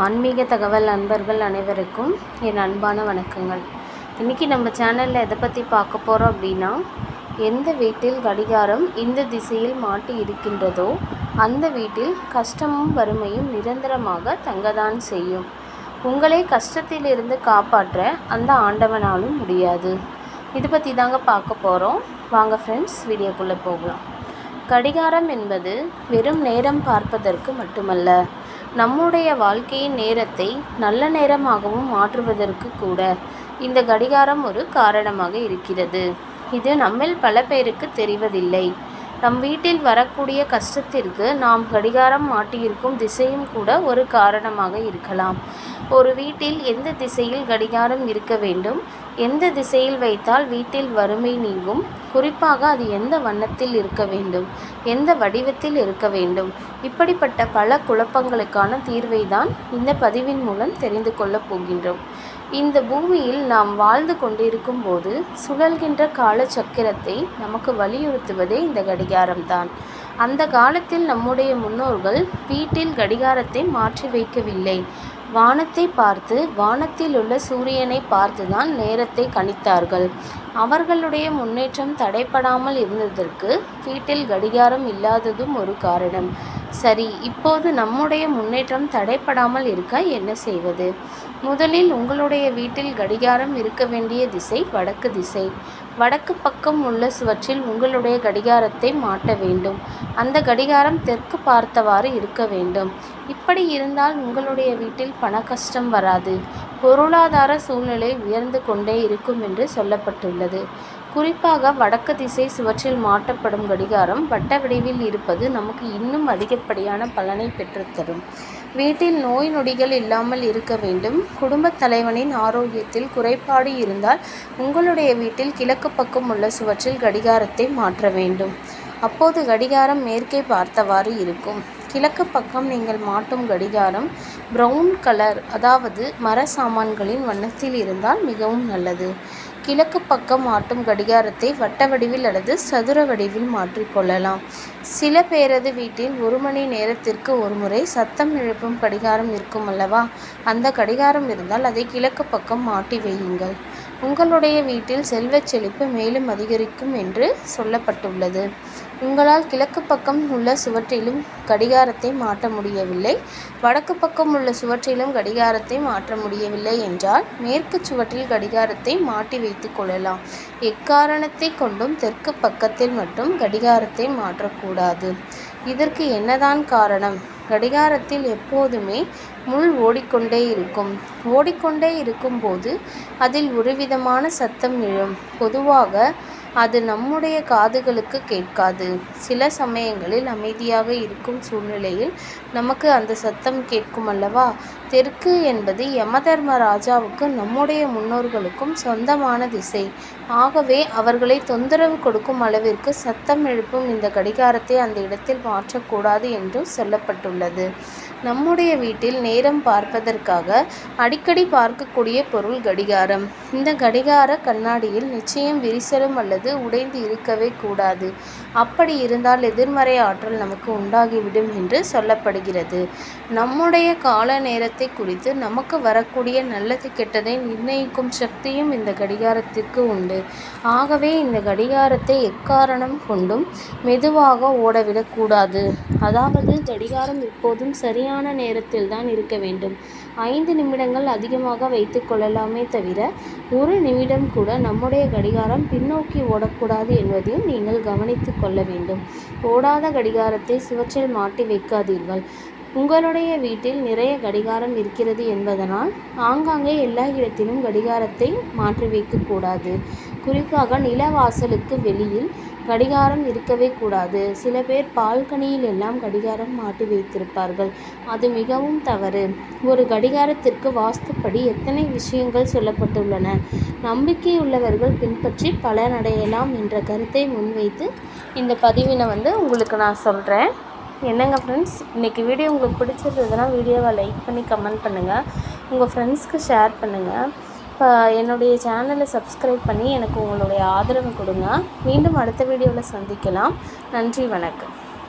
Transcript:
ஆன்மீக தகவல் அன்பர்கள் அனைவருக்கும் என் அன்பான வணக்கங்கள். இன்றைக்கி நம்ம சேனலில் எதை பற்றி பார்க்க போகிறோம் அப்படின்னா எந்த வீட்டில் கடிகாரம் இந்த திசையில் மாட்டி இருக்கின்றதோ அந்த வீட்டில் கஷ்டமும் வறுமையும் நிரந்தரமாக தங்கதான் செய்யும். உங்களை கஷ்டத்திலிருந்து காப்பாற்ற அந்த ஆண்டவனாலும் முடியாது. இது பற்றி தாங்க பார்க்க போகிறோம் வாங்க ஃப்ரெண்ட்ஸ் வீடியோக்குள்ளே போகலாம். கடிகாரம் என்பது வெறும் நேரம் பார்ப்பதற்கு மட்டுமல்ல நம்முடைய வாழ்க்கையின் நேரத்தை நல்ல நேரமாகவும் மாற்றுவதற்கு கூட இந்த கடிகாரம் ஒரு காரணமாக இருக்கிறது. இது நம்மில் பல பேருக்கு தெரிவதில்லை. நம் வீட்டில் வரக்கூடிய கஷ்டத்திற்கு நாம் கடிகாரம் மாட்டியிருக்கும் திசையும் கூட ஒரு காரணமாக இருக்கலாம். ஒரு வீட்டில் எந்த திசையில் கடிகாரம் இருக்க வேண்டும்? எந்த திசையில் வைத்தால் வீட்டில் வறுமை நீங்கும்? குறிப்பாக அது எந்த வண்ணத்தில் இருக்க வேண்டும்? எந்த வடிவத்தில் இருக்க வேண்டும்? இப்படிப்பட்ட பல குழப்பங்களுக்கான தீர்வை தான் இந்த பதிவின் மூலம் தெரிந்து கொள்ளப் போகின்றோம். இந்த பூமியில் நாம் வாழ்ந்து கொண்டிருக்கும் போது சுழல்கின்ற காலச்சக்கரத்தை நமக்கு வலியுறுத்துவதே இந்த கடிகாரம்தான். அந்த காலத்தில் நம்முடைய முன்னோர்கள் வீட்டில் கடிகாரத்தை மாற்றி வைக்கவில்லை. வானத்தை பார்த்து வானத்தில் உள்ள சூரியனை பார்த்துதான் நேரத்தை கணித்தார்கள். அவர்களுடைய முன்னேற்றம் தடைப்படாமல் இருந்ததற்கு வீட்டில் கடிகாரம் இல்லாததும் ஒரு காரணம். சரி இப்போது நம்முடைய முன்னேற்றம் தடைப்படாமல் இருக்க என்ன செய்வது? முதலில் உங்களுடைய வீட்டில் கடிகாரம் இருக்க வேண்டிய திசை வடக்கு திசை. வடக்கு பக்கம் உள்ள சுவற்றில் உங்களுடைய கடிகாரத்தை மாட்ட வேண்டும். அந்த கடிகாரம் தெற்கு பார்த்தவாறு இருக்க வேண்டும். இப்படி இருந்தால் உங்களுடைய வீட்டில் பண கஷ்டம் வராது. பொருளாதார சூழ்நிலை உயர்ந்து கொண்டே இருக்கும் என்று சொல்லப்பட்டுள்ளது. குறிப்பாக வடக்கு திசை சுவற்றில் மாட்டப்படும் கடிகாரம் வட்ட வடிவில் இருப்பது நமக்கு இன்னும் அதிகப்படியான பலனை பெற்றுத்தரும். வீட்டில் நோய் நொடிகள் இல்லாமல் இருக்க வேண்டும். குடும்பத் தலைவனின் ஆரோக்கியத்தில் குறைபாடு இருந்தால் உங்களுடைய வீட்டில் கிழக்கு பக்கம் உள்ள சுவற்றில் கடிகாரத்தை மாற்ற வேண்டும். அப்போது கடிகாரம் மேற்கே பார்த்தவாறு இருக்கும். கிழக்கு பக்கம் நீங்கள் மாட்டும் கடிகாரம் ப்ரௌன் கலர் அதாவது மர சாமான்களின் வண்ணத்தில் இருந்தால் மிகவும் நல்லது. கிழக்கு பக்கம் மாட்டும் கடிகாரத்தை வட்ட வடிவில் அல்லது சதுர வடிவில் மாற்றிக்கொள்ளலாம் சில பேரது வீட்டில் ஒரு மணி நேரத்திற்கு ஒரு முறை சத்தம் எழுப்பும் கடிகாரம் இருக்கும் அல்லவா? அந்த கடிகாரம் இருந்தால் அதை கிழக்கு பக்கம் மாட்டி வையுங்கள். உங்களுடைய வீட்டில் செல்வச் செழிப்பு மேலும் அதிகரிக்கும் என்று சொல்லப்பட்டுள்ளது. உங்களால் கிழக்கு பக்கம் உள்ள சுவற்றிலும் கடிகாரத்தை மாற்ற முடியவில்லை. வடக்கு பக்கம் உள்ள சுவற்றிலும் கடிகாரத்தை மாற்ற முடியவில்லை என்றால் மேற்கு சுவற்றில் கடிகாரத்தை மாட்டி வைத்து கொள்ளலாம். எக்காரணத்தை கொண்டும் தெற்கு பக்கத்தில் மட்டும் கடிகாரத்தை மாற்றக்கூடாது. இதற்கு என்னதான் காரணம்? கடிகாரத்தில் எப்போதுமே முள் ஓடிக்கொண்டே இருக்கும். ஓடிக்கொண்டே இருக்கும்போது அதில் ஒருவிதமான சத்தம் எழும். பொதுவாக அது நம்முடைய காதுகளுக்கு கேட்காது. சில சமயங்களில் அமைதியாக இருக்கும் சூழ்நிலையில் நமக்கு அந்த சத்தம் கேட்கும் அல்லவா? தெற்கு என்பது யமதர்ம ராஜாவுக்கு நம்முடைய முன்னோர்களுக்கும் சொந்தமான திசை. ஆகவே அவர்களை தொந்தரவு கொடுக்கும் அளவிற்கு சத்தம் எழுப்பும் இந்த கடிகாரத்தை அந்த இடத்தில் மாற்றக்கூடாது என்றும் சொல்லப்பட்டுள்ளது. நம்முடைய வீட்டில் நேரம் பார்ப்பதற்காக அடிக்கடி பார்க்கக்கூடிய பொருள் கடிகாரம். இந்த கடிகார கண்ணாடியில் நிச்சயம் விரிசலும் அல்லது உடைந்து இருக்கவே கூடாது. அப்படி இருந்தால் எதிர்மறை ஆற்றல் நமக்கு உண்டாகிவிடும் என்று சொல்லப்படுகிறது. நம்முடைய கால நேரத்தை குறித்து நமக்கு வரக்கூடிய நல்லது கெட்டதை நிர்ணயிக்கும் சக்தியும் இந்த கடிகாரத்திற்கு உண்டு. ஆகவே இந்த கடிகாரத்தை எக்காரணம் கொண்டும் மெதுவாக ஓடவிடக்கூடாது. அதாவது கடிகாரம் எப்போதும் சரியான நேரத்தில் தான் இருக்க வேண்டும். ஐந்து நிமிடங்கள் அதிகமாக வைத்து கொள்ளலாமே தவிர ஒரு நிமிடம் கூட நம்முடைய கடிகாரம் பின்னோக்கி ஓடக்கூடாது என்பதையும் நீங்கள் கவனித்து கொள்ள வேண்டும். ஓடாத கடிகாரத்தை சுவற்றில் மாட்டி வைக்காதீர்கள். உங்களுடைய வீட்டில் நிறைய கடிகாரம் இருக்கிறது என்பதனால் ஆங்காங்கே எல்லா இடத்திலும் கடிகாரத்தை மாற்றி வைக்கக்கூடாது. குறிப்பாக நிலவாசலுக்கு வெளியில் கடிகாரம் இருக்கவே கூடாது. சில பேர் பால்கனியில் எல்லாம் கடிகாரம் மாட்டி வைத்திருப்பார்கள். அது மிகவும் தவறு. ஒரு கடிகாரத்திற்கு வாஸ்துப்படி எத்தனை விஷயங்கள் சொல்லப்பட்டுள்ளன? நம்பிக்கை உள்ளவர்கள் பின்பற்றி பலனடையலாம் என்ற கருத்தை முன்வைத்து இந்த பதிவினை வந்து உங்களுக்கு நான் சொல்கிறேன் என்னங்க ஃப்ரெண்ட்ஸ் இன்றைக்கி வீடியோ உங்களுக்கு பிடிச்சிருந்ததுன்னா வீடியோவை லைக் பண்ணி கமெண்ட் பண்ணுங்கள் உங்கள் ஃப்ரெண்ட்ஸ்க்கு ஷேர் பண்ணுங்கள் என்னுடைய சேனலை சப்ஸ்கிரைப் பண்ணி எனக்கு உங்களுடைய ஆதரவு கொடுங்க. மீண்டும் அடுத்த வீடியோவில் சந்திக்கலாம். நன்றி வணக்கம்.